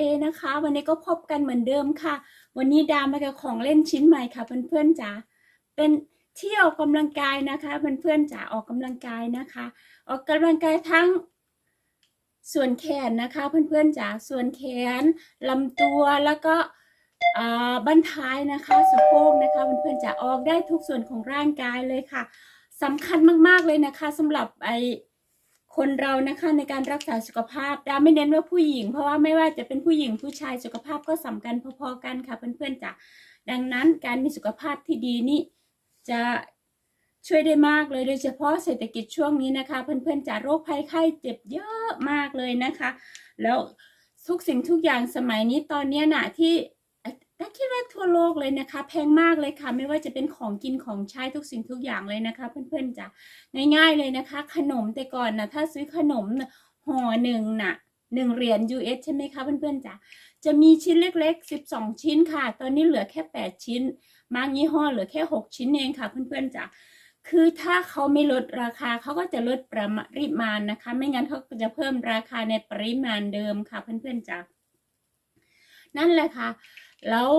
ของน้องเอนะคะ วันนี้ก็พบกันเหมือนเดิมค่ะ วันนี้ดามากับของเล่นชิ้นใหม่ค่ะเพื่อนๆจ๋าเป็นที่ออกกำลังกายนะคะเพื่อนๆจ๋าออกกำลังกายนะคะ ออกกำลังกายทั้งส่วนแขนนะคะเพื่อนๆจ๋าส่วนแขนลำตัวแล้วก็บั้นท้ายนะคะสะโพกนะคะเพื่อนๆจ๋าออกได้ทุกส่วนของร่างกายเลยค่ะสำคัญมากๆเลยนะคะสำหรับไอ คนเรานะคะในการรักษาสุขภาพดาไม่เน้นว่าผู้หญิง เพราะว่าไม่ว่าจะเป็นผู้หญิงผู้ชายสุขภาพก็สำคัญพอๆกันค่ะเพื่อนๆจ๋าดังนั้นการมีสุขภาพที่ดีนี่จะช่วยได้มากเลยโดยเฉพาะเศรษฐกิจช่วงนี้นะคะ เพื่อนๆจ๋าโรคภัยไข้เจ็บเยอะมากเลยนะคะ แล้วทุกสิ่งทุกอย่างสมัยนี้ตอนนี้ยนะที่ น่าคิดว่าทั่วโลกเลยนะคะ แพงมากเลยค่ะ ไม่ว่าจะเป็นของกินของใช้ทุกสิ่งทุกอย่างเลยนะคะ เพื่อนๆจ๋าง่ายๆเลยนะคะ ขนมแต่ก่อนนะถ้าซื้อขนมห่อหนึ่งน่ะหนึ่งเหรียญ US ใช่ไหมคะเพื่อนๆจ๋าจะมีชิ้นเล็กๆ 12 ชิ้นค่ะ ตอนนี้เหลือแค่ 8 ชิ้นบางยี่ห้อเหลือแค่ 6 ชิ้นเองค่ะ เพื่อนๆจ๋าคือถ้าเขาไม่ลดราคาเขาก็จะลดประมาณนะคะ ไม่งั้นเขาจะเพิ่มราคาในปริมาณเดิมค่ะ เพื่อนๆจ๋านั่นแหละค่ะ แล้ว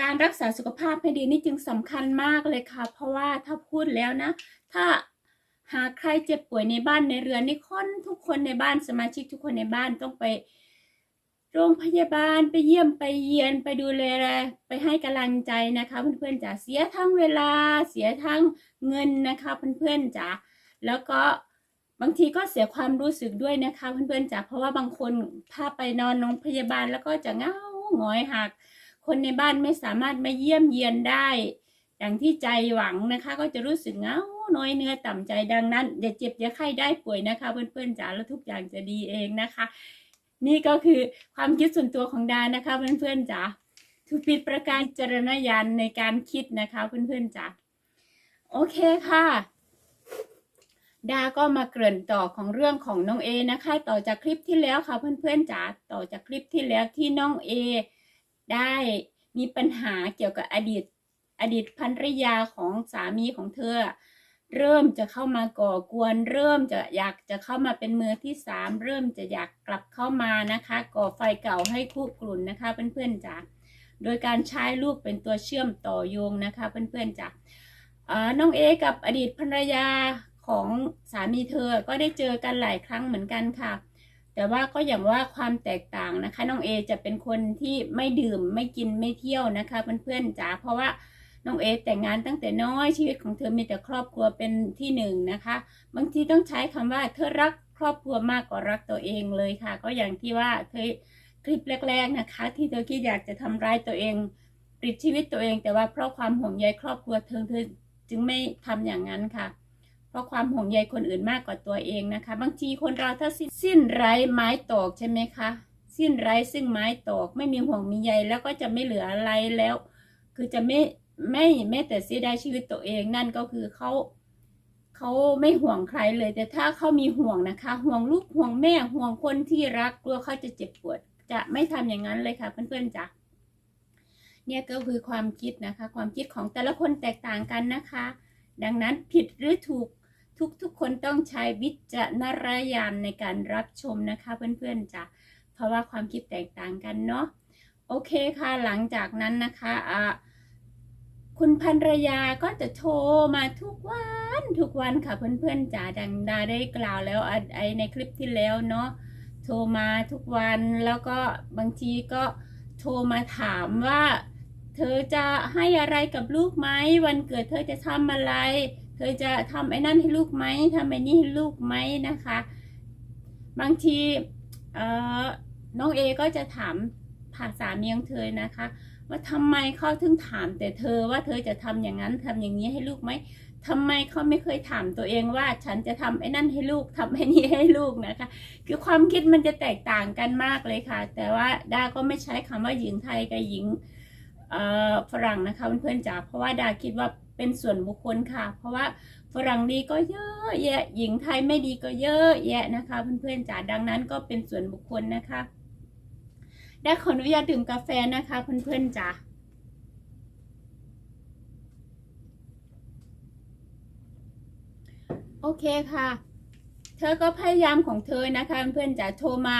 การรักษาสุขภาพให้ดีนี่จึงสำคัญมากเลยค่ะ เพราะว่าถ้าพูดแล้วนะ ถ้าหากใครเจ็บป่วยในบ้านในเรือนนี่คนทุกคนในบ้านสมาชิกทุกคนในบ้านต้องไป โรงพยาบาลไปเยี่ยมไปเยียนไปดูแลไปให้กำลังใจนะคะ เพื่อนๆจ๋าเสียทั้งเวลาเสียทั้งเงินนะคะเพื่อนๆจ๋าแล้วก็บางทีก็เสียความรู้สึกด้วยนะคะเพื่อนๆจ๋าเพราะว่าบางคนถ้าไปนอนโรงพยาบาลแล้วก็จะเงาหงอยหัก คนในบ้านไม่สามารถมาเยี่ยมเยียนได้อย่างที่ใจหวังนะคะ ก็จะรู้สึกเงาน้อยเนื้อต่ำใจดังนั้นอย่าเจ็บอย่าไข้ได้ป่วยนะคะ เพื่อนๆจ๋าแล้วทุกอย่างจะดีเองนะคะ นี่ก็คือความคิดส่วนตัวของดานะคะ เพื่อนๆจ๋าทุกปิดประการจรณญาณในการคิดนะคะ เพื่อนๆจ๋าโอเคค่ะ ดาก็มาเกริ่นต่อของเรื่องของน้องเอนะคะ ต่อจากคลิปที่แล้วค่ะ เพื่อนๆจ๋าต่อจากคลิปที่แล้วที่น้องเอ ได้มีปัญหาเกี่ยวกับอดีต อดีตภรรยาของสามีของเธอ เริ่มจะเข้ามาก่อกวน เริ่มจะอยากจะเข้ามาเป็นมือที่สามเริ่มจะอยากกลับเข้ามานะคะ ก่อไฟเก่าให้คุกรุ่นนะคะเพื่อนๆจ๋าโดยการใช้ลูกเป็นตัวเชื่อมต่อโยงนะคะเพื่อนๆจ๋าน้องเอกับอดีตภรรยาของสามีเธอก็ได้เจอกันหลายครั้งเหมือนกันค่ะ แต่ว่าก็อย่างว่าความแตกต่างนะคะ น้องเอจะเป็นคนที่ไม่ดื่มไม่กินไม่เที่ยวนะคะเพื่อนๆจ๋าเพราะว่าน้องเอแต่งงานตั้งแต่น้อยชีวิตของเธอมีแต่ครอบครัวเป็นที่หนึ่งนะคะ บางทีต้องใช้คำว่าเธอรักครอบครัวมากกว่ารักตัวเองเลยค่ะ ก็อย่างที่ว่าเคยคลิปแรก ๆนะคะ ที่เธอคิดอยากจะทำร้ายตัวเองปลิดชีวิตตัวเอง แต่ว่าเพราะความห่วงใยครอบครัวเธอเธอจึงไม่ทำอย่างนั้นค่ะ เพราะความห่วงใยคนอื่นมากกว่าตัวเองนะคะ บางทีคนเราถ้าสิ้นไร้ไม้ตอกใช่ไหมคะสิ้นไร้ซึ่งไม้ตอกไม่มีห่วงมีใยแล้วก็จะไม่เหลืออะไรแล้ว คือจะไม่ไม่แม้แต่เสียดายชีวิตตัวเองนั่นก็คือเขาเขาไม่ห่วงใครเลย แต่ถ้าเขามีห่วงนะคะ ห่วงลูกห่วงแม่ห่วงคนที่รักกลัวเขาจะเจ็บปวด จะไม่ทำอย่างนั้นเลยค่ะเพื่อนๆจ้ะเนี่ยก็คือความคิดนะคะ ความคิดของแต่ละคนแตกต่างกันนะคะ ดังนั้นผิดหรือถูก ทุกๆ คนต้องใช้วิจารณญาณในการรับชมนะคะเพื่อนๆจ้ะเพราะว่าความคิดแตกต่างกันเนาะโอเคค่ะหลังจากนั้นนะคะอ่าคุณภรรยาก็จะโทรมาทุกวันทุกวันค่ะเพื่อนๆจ๋าดังดาได้กล่าวแล้วไอในคลิปที่แล้วเนาะโทรมาทุกวันแล้วก็บางทีก็โทรมาถามว่า เธอจะให้อะไรกับลูกไหมวันเกิดเธอจะทำอะไร เธอจะทำไอ้นั่นให้ลูกไหมทำไอ้นี่ให้ลูกไหมนะคะ บางทีเออน้องเอก็จะถามผ่านสามีของเธอนะคะ ว่าทำไมเขาถึงถามแต่เธอว่าเธอจะทำอย่างนั้นทำอย่างนี้ให้ลูกไหมทำไมเขาไม่เคยถามตัวเองว่าฉันจะทำไอ้นั่นให้ลูกทำไอ้นี่ให้ลูกนะคะ คือความคิดมันจะแตกต่างกันมากเลยค่ะ แต่ว่าดาก็ไม่ใช้คำว่าหญิงไทยกับหญิงฝรั่งนะคะเพื่อนๆจ๋าเพราะว่าดาคิดว่า เป็นส่วนบุคคลค่ะ เพราะว่าฝรั่งดีก็เยอะแยะ หญิงไทยไม่ดีก็เยอะแยะนะคะ เพื่อนๆจ๋าดังนั้นก็เป็นส่วนบุคคลนะคะ ได้ขออนุญาตดื่มกาแฟนะคะ เพื่อนๆจ๋าโอเคค่ะ เธอก็พยายามของเธอนะคะ เพื่อนๆจ๋าโทรมา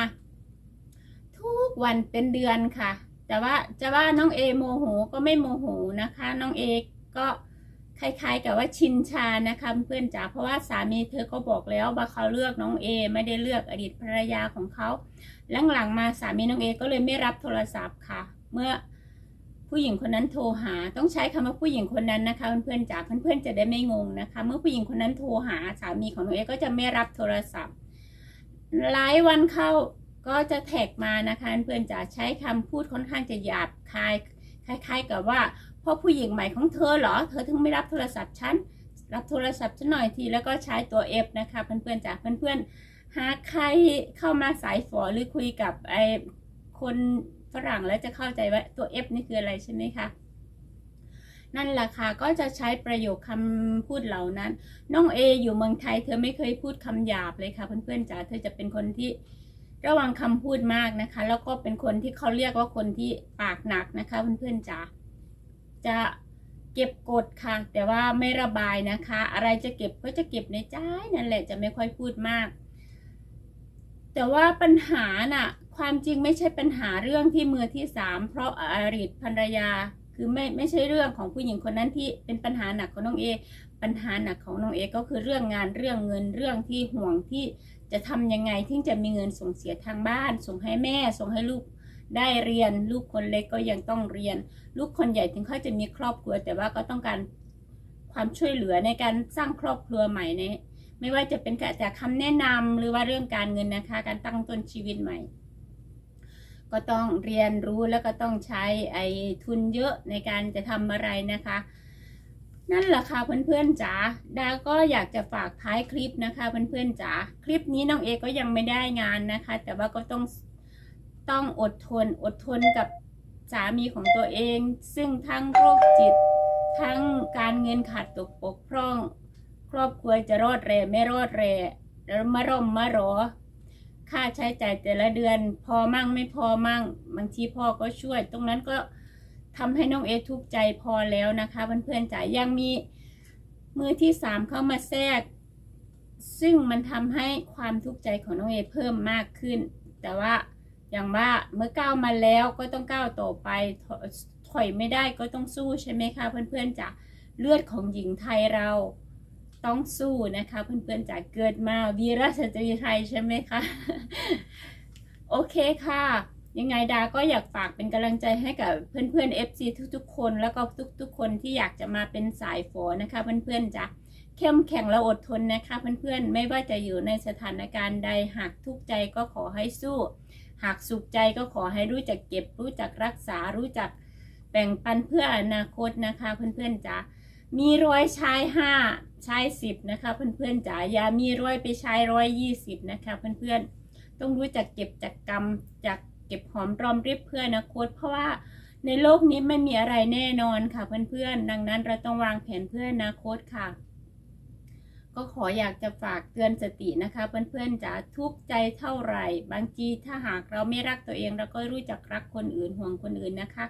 ทุทุกวันเป็นเดือนค่ะ แต่ว่าจะว่าน้องเอโมโหก็ไม่โมโหนะคะ น้องเอก็ คล้ายๆ กับว่าชินชานะคะเพื่อนจ๋าเพราะว่าสามีเธอก็บอกแล้วว่าเขาเลือกน้องเอไม่ได้เลือกอดีตภรรยาของเขาหลังๆมาสามีน้องเอก็เลยไม่รับโทรศัพท์ค่ะ เมื่อผู้หญิงคนนั้นโทรหา ต้องใช้คำว่าผู้หญิงคนนั้นนะคะเพื่อนๆจ๋าเพื่อนๆจะได้ไม่งงนะคะ เมื่อผู้หญิงคนนั้นโทรหาสามีของน้องเอก็จะไม่รับโทรศัพท์หลายวันเข้าก็จะแท็กมานะคะเพื่อนจะใช้คำพูดค่อนข้างจะหยาบคายคล้าย ๆ กับว่า เพ่อผู้หญิงใหม่ของเธอเหรอ เธอถึงไม่รับโทรศัพท์ฉัน รับโทรศัพท์ฉันหน่อยที แล้วก็ใช้ตัว F นะคะเพื่อนๆจากเพื่อนๆ หากใครเข้ามาสายฝอหรือคุยกับไอคนฝรั่งแล้วจะเข้าใจว่าตัว F นี่คืออะไรใช่ไหมคะนั่นแหละค่ะก็จะใช้ประโยคคำพูดเหล่านั้น น้องเออยู่เมืองไทย เธอไม่เคยพูดคำหยาบเลยค่ะ เพื่อนๆจ๋าเธอจะเป็นคนที่ระวังคำพูดมากนะคะ แล้วก็เป็นคนที่เขาเรียกว่าคนที่ปากหนักนะคะ เพื่อนๆจ๋า จะเก็บกดค่ะ แต่ว่าไม่ระบายนะคะ อะไรจะเก็บก็จะเก็บในใจนั่นแหละจะไม่ค่อยพูดมาก แต่ว่าปัญหาน่ะ ความจริงไม่ใช่ปัญหาเรื่องที่มือที่สามเพราะอริตภรรยาคือไม่ไม่ใช่เรื่องของผู้หญิงคนนั้นที่เป็นปัญหาหนักของน้องเอ ปัญหาหนักของน้องเอก็คือเรื่องงานเรื่องเงินเรื่องที่ห่วงที่จะทำยังไงที่จะมีเงินส่งเสียทางบ้าน ส่งให้แม่ ส่งให้ลูก ได้เรียนลูกคนเล็กก็ยังต้องเรียน ลูกคนใหญ่ถึงเขาจะมีครอบครัว แต่ว่าก็ต้องการความช่วยเหลือในการสร้างครอบครัวใหม่ในไม่ว่าจะเป็นจากคำแนะนำหรือว่าเรื่องการเงินนะคะ การตั้งต้นชีวิตใหม่ ก็ต้องเรียนรู้แล้วก็ต้องใช้ไอ้ทุนเยอะในการจะทำอะไรนะคะ นั่นแหละค่ะเพื่อนๆจ๋าดาก็อยากจะฝากท้ายคลิปนะคะเพื่อนๆจ๋าคลิปนี้น้องเอก็ยังไม่ได้งานนะคะ แต่ว่าก็ต้อง ต้องอดทนอดทนกับสามีของตัวเอง ซึ่งทั้งโรคจิต ทั้งการเงินขาดตกบกพร่อง ครอบครัวจะรอดแรไม่รอดแรแล้วมาร่มมารอ ค่าใช้จ่ายแต่ละเดือน พอมั่งไม่พอมั่งบางทีพ่อก็ช่วย ตรงนั้นก็ทำให้น้องเอทุกใจพอแล้วนะคะเพื่อนๆจ๋ายังมีมือที่สามเข้ามาแทรก ซึ่งมันทำให้ความทุกข์ใจของน้องเอเพิ่มมากขึ้น แต่ว่า อย่างว่าเมื่อก้าวมาแล้วก็ต้องก้าวต่อไปถอยไม่ได้ก็ต้องสู้ใช่ไหมคะ เพื่อนๆจ๋าเลือดของหญิงไทยเราต้องสู้นะคะ เพื่อนๆจ๋าเกิดมาวีรสตรีไทยใช่ไหมคะโอเคค่ะ ยังไงดาก็อยากฝากเป็นกำลังใจให้กับเพื่อนๆ FC ทุกๆ คนแล้วก็ทุกๆ คนที่อยากจะมาเป็นสายฝอนะคะเพื่อนๆจ้ะเข้มแข็งและอดทนนะคะเพื่อนๆ ไม่ว่าจะอยู่ในสถานการณ์ใดหากทุกใจก็ขอให้สู้ หากสุขใจก็ขอให้รู้จักเก็บ รู้จักรักษา รู้จักแบ่งปันเพื่ออนาคตนะคะเพื่อนๆจ้ะมีร้อยใช้ห้าใช้สิบนะคะเพื่อนๆจ๋าอย่ามีร้อยไปใช้ร้อยยี่สิบนะคะเพื่อนๆต้องรู้จักเก็บจากกรรมจากเก็บหอมรอมริบเพื่ออนาคต เพราะว่าในโลกนี้ไม่มีอะไรแน่นอนค่ะเพื่อนๆดังนั้นเราต้องวางแผนเพื่ออนาคตค่ะ ก็ขออยากจะฝากเตือนสตินะคะ เพื่อนๆจ๋าทุกข์ใจเท่าไหร่ บางทีถ้าหากเราไม่รักตัวเอง เราก็รู้จักรักคนอื่นห่วงคนอื่นนะคะ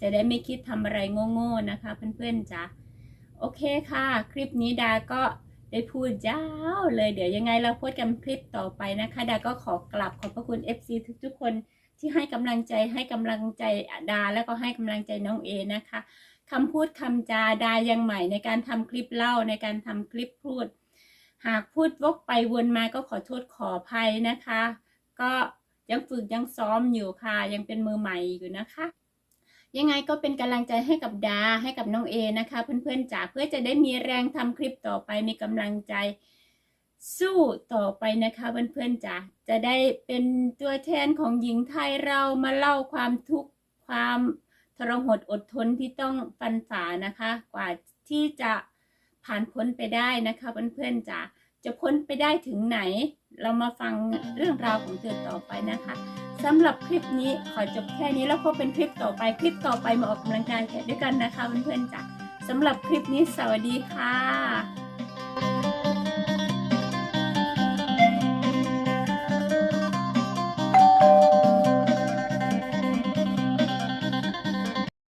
จะได้ไม่คิดทำอะไรโง่ๆนะคะ เพื่อนๆจ๋าโอเคค่ะ คลิปนี้ดาก็ได้พูดยาวเลยเดี๋ยวยังไงเราพูดกันคลิปต่อไปนะคะ ดาก็ขอกลับขอบพระคุณ FC ทุกๆคนที่ให้กำลังใจให้กำลังใจดาแล้วก็ให้กำลังใจน้องเอนะคะคำพูดคำจาดายังใหม่ในการทำคลิปเล่าในการทำคลิปพูด หากพูดวกไปวนมาก็ขอโทษขออภัยนะคะ ก็ยังฝึกยังซ้อมอยู่ค่ะ ยังเป็นมือใหม่อยู่นะคะ ยังไงก็เป็นกำลังใจให้กับดาให้กับน้องเอนะคะ เพื่อนๆจ๋าเพื่อจะได้มีแรงทำคลิปต่อไปมีกำลังใจสู้ต่อไปนะคะเพื่อนๆจ๋าจะได้เป็นตัวแทนของหญิงไทยเรามาเล่าความทุกข์ความทรหดอดทนที่ต้องฟันฝ่านะคะ กว่าที่จะ ผ่านพ้นไปได้นะคะเพื่อนๆจ๋าจะพ้นไปได้ถึงไหน เรามาฟังเรื่องราวของเธอต่อไปนะคะสำหรับคลิปนี้ขอจบแค่นี้แล้วพบเป็นคลิปต่อไปคลิปต่อไปมาออกกำลังกายด้วยกันนะคะเพื่อนๆจ้ะสำหรับคลิปนี้สวัสดีค่ะ